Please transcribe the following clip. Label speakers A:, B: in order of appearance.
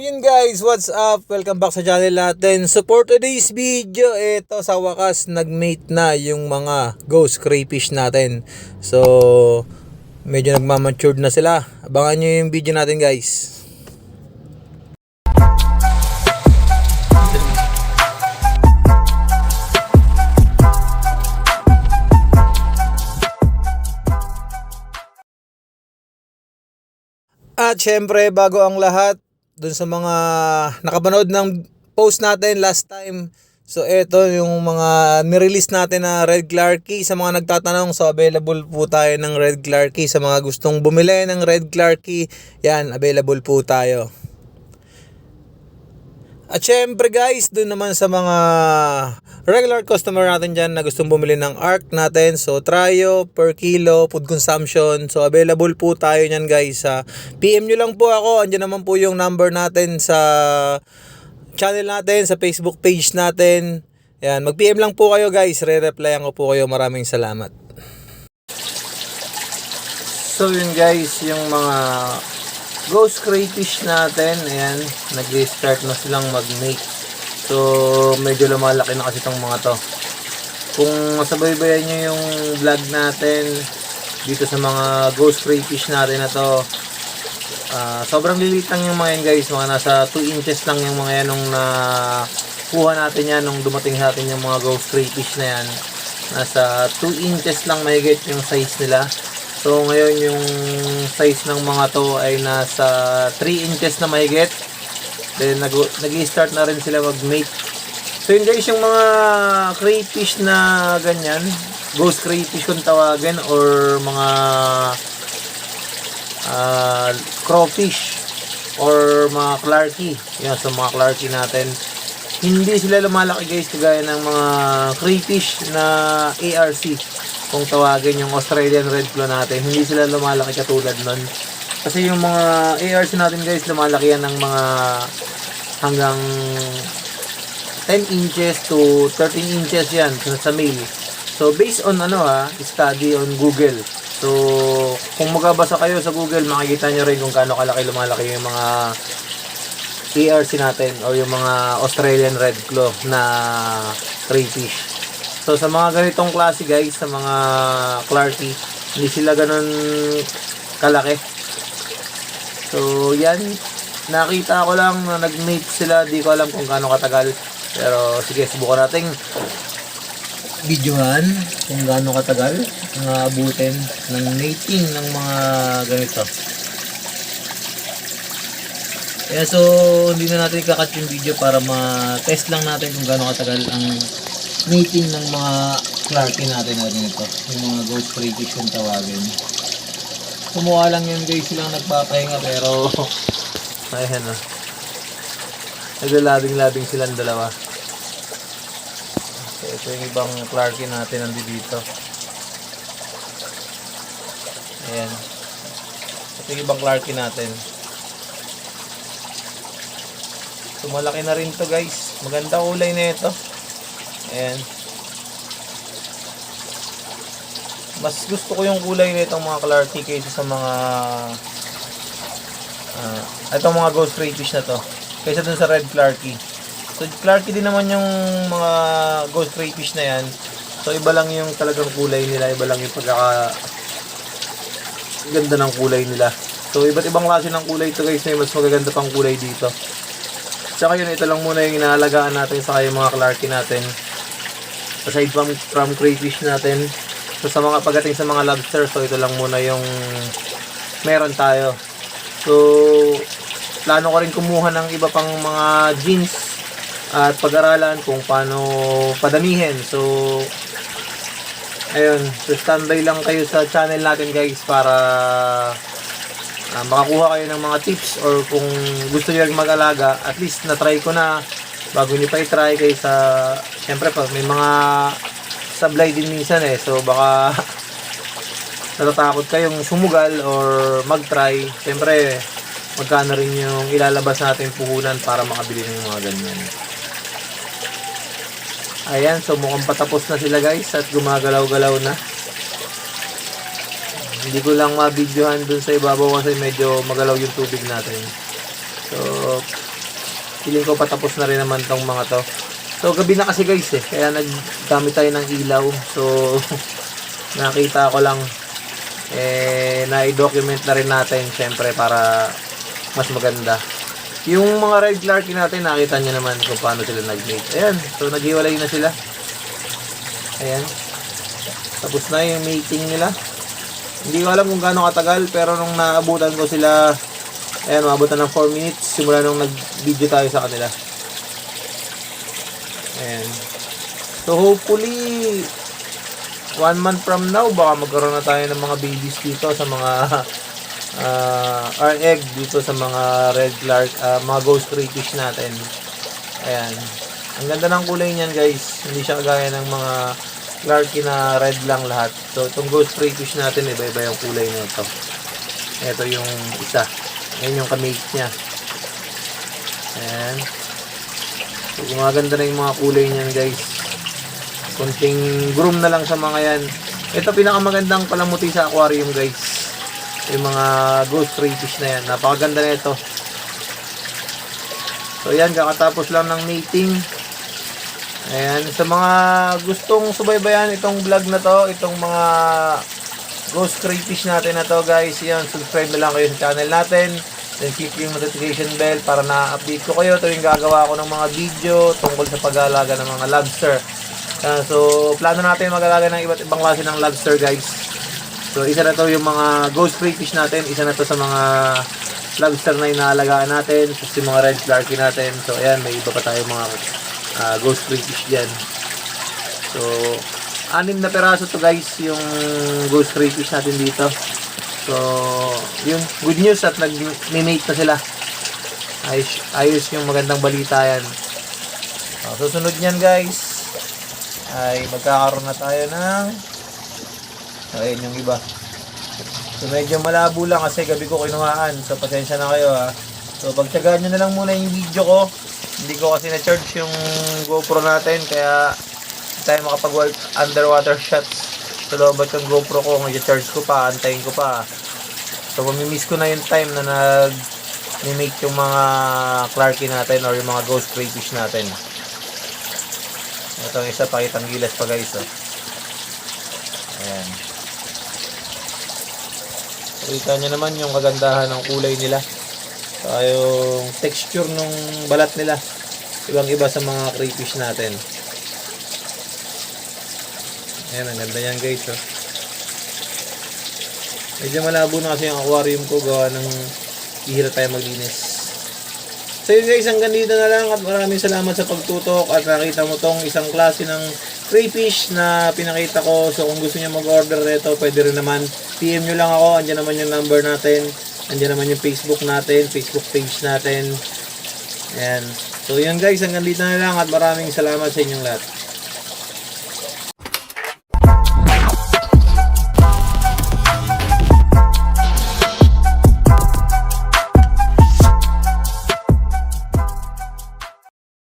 A: yun guys, what's up? Welcome back sa channel natin. So for today's video, ito sa wakas, nagmate na yung mga ghost crayfish natin. So, medyo nagmamatured na sila. Abangan nyo yung video natin guys. At syempre, bago ang lahat, dun sa mga nakapanood ng post natin last time. So, ito yung mga nirelease natin na Red Clarky. Sa mga nagtatanong, so available po tayo ng Red Clarky. Sa mga gustong bumili ng Red Clarky, yan, available po tayo. At syempre guys, dun naman sa mga regular customer natin dyan na gustong bumili ng ARC natin. So, tryo per kilo, food consumption. So, available po tayo nyan guys. Sa PM nyo lang po ako. Andyan naman po yung number natin sa channel natin, sa Facebook page natin. Yan, mag-PM lang po kayo guys. Re-replyan ko po kayo. Maraming salamat. So yun guys, yung mga ghost crayfish natin, ayan, nag-start na silang mag-mate. So, medyo lumalaki na kasi itong mga to. Kung masabaybayan nyo yung vlog natin dito sa mga ghost crayfish natin na to, ah, sobrang lilit lang yung mga yan guys. Mga nasa 2 inches lang yung mga yan nung na kuha natin yan nung dumating sa atin yung mga ghost crayfish na yan. Nasa 2 inches lang mahigit yung size nila. So ngayon yung size ng mga to ay nasa 3 inches na mahigit. Then nag nag-start na rin sila mag-mate. So yun guys yung mga crayfish na ganyan, ghost crayfish kung tawagin or mga ah, crawfish or mga clarky. Yan so mga clarky natin. Hindi sila lumalaki guys kagaya ng mga crayfish na ARC kung tawagin yung Australian Red Claw natin, hindi sila lumalaki katulad nun. Kasi yung mga ARC natin guys, lumalaki yan ng mga hanggang 10 inches to 13 inches yan sa male. So based on ano ha, study on Google. So kung magabasa kayo sa Google, makikita nyo rin kung gaano kalaki lumalaki yung mga ARC natin o yung mga Australian Red Claw na crayfish. So sa mga ganitong klase guys, sa mga Clarky, hindi sila ganun kalaki. So yan, nakita ko lang na nag-mate sila, di ko alam kung gaano katagal. Pero sige, subukan nating videohan kung gaano katagal ang abutin ng mating ng mga ganito. Kaya so, hindi na natin kakat yung video para ma-test lang natin kung gaano katagal ang mating ng mga clarky natin na ganito. Yung mga ghost crayfish kung tawagin. Kumuha lang yun guys silang nagpapahinga pero ayan na. Naglalabing-labing silang dalawa. So, ito yung ibang clarky natin nandito dito. Ayan. Ito yung ibang clarky natin. So, malaki na rin to guys. Maganda kulay na ito. Ayan. Mas gusto ko yung kulay nitong mga Clarky kaysa sa mga ah, itong mga ghost crayfish na to. Kaysa dun sa red Clarky. So Clarky din naman yung mga ghost crayfish na yan. So iba lang yung talagang kulay nila, iba lang yung pagkaka ganda ng kulay nila. So iba't ibang klase ng kulay ito guys, may mas magaganda pang kulay dito. Tsaka yun, ito lang muna yung inaalagaan natin sa kayo mga Clarky natin aside from, from crayfish natin so sa mga pagdating sa mga lobster so ito lang muna yung meron tayo. So plano ko rin kumuha ng iba pang mga jeans at pag-aralan kung paano padamihin. So ayun so standby lang kayo sa channel natin guys para ah, makakuha kayo ng mga tips or kung gusto nyo mag-alaga at least na-try ko na bago nyo pa i-try kaysa syempre pa may mga sablay din minsan eh so baka natatakot kayong sumugal or mag-try. Syempre magkano rin yung ilalabas natin puhunan para makabili ng mga ganyan. Ayan so mukhang patapos na sila guys at gumagalaw-galaw na. Hindi ko lang mabidyohan dun sa ibabaw kasi medyo magalaw yung tubig natin. So Feeling ko patapos na rin naman tong mga to. So, gabi na kasi guys eh. Kaya naggamit tayo ng ilaw. So, nakita ko lang eh, na-document na rin natin syempre para mas maganda. Yung mga red clarky natin, nakita nyo naman kung paano sila nag-mate. Ayan, so naghiwalay na sila. Ayan. Tapos na yung mating nila. Hindi ko alam kung gaano katagal, pero nung naabutan ko sila, ayan, maabutan ng 4 minutes, simula nung nag-video tayo sa kanila. Ayan. So hopefully, one month from now, baka magkaroon na tayo ng mga babies dito sa mga uh, or egg dito sa mga red clark, ah, mga ghost crayfish natin. Ayan. Ang ganda ng kulay niyan guys. Hindi siya kagaya ng mga clarky na red lang lahat. So itong ghost crayfish natin, iba-iba yung kulay nito. Ito yung isa. Ayan yung kamate niya. Ayan. So gumaganda na yung mga kulay niyan guys. Kunting groom na lang sa mga yan. Ito pinakamagandang palamuti sa aquarium guys. Yung mga ghost crayfish na yan. Napakaganda na ito. So yan, kakatapos lang ng mating. Ayan, sa mga gustong subaybayan itong vlog na to, itong mga ghost crayfish natin na to guys, yan, subscribe na lang kayo sa channel natin. Then click yung notification bell para na-update ko kayo tuwing gagawa ko ng mga video tungkol sa pag-aalaga ng mga lobster. Ah, so, plano natin mag-alaga ng iba't ibang klase ng lobster guys. So, isa na to yung mga ghost crayfish natin. Isa na to sa mga lobster na inaalagaan natin. Tapos yung mga red clarky natin. So, ayan, may iba pa tayo mga ah, ghost crayfish dyan. So, anim na peraso to guys yung ghost crayfish natin dito. So, yun. Good news at nag-mate na sila. Ayos, ayos yung magandang balita yan. So, susunod niyan guys ay magkakaroon na tayo ng ayun yung iba so medyo malabo lang kasi gabi ko kinuhaan so pasensya na kayo ha so pagtsagaan nyo na lang muna yung video ko hindi ko kasi na-charge yung GoPro natin kaya tayo makapag underwater shots sa loob at yung GoPro ko ngayon charge ko pa antayin ko pa so mamimiss ko na yung time na nag ni-make yung mga Clarky natin or yung mga ghost crayfish natin ito ang isa, pakitang gilas pa guys. Oh. Ayan. Kita nyo naman yung kagandahan ng kulay nila. Saka yung texture ng balat nila. Ibang iba sa mga crayfish natin. Ayan, ang ganda yan guys. Oh. Medyo malabo na kasi yung aquarium ko gawa ng ihira tayo maglinis. So yun guys, hanggang dito na lang at maraming salamat sa pagtutok at nakita mo tong isang klase ng crayfish na pinakita ko. So kung gusto niyo mag-order nito, pwede rin naman. PM nyo lang ako, andyan naman yung number natin. Andyan naman yung Facebook natin, Facebook page natin. Ayan. So yun guys, hanggang dito na lang at maraming salamat sa inyong lahat.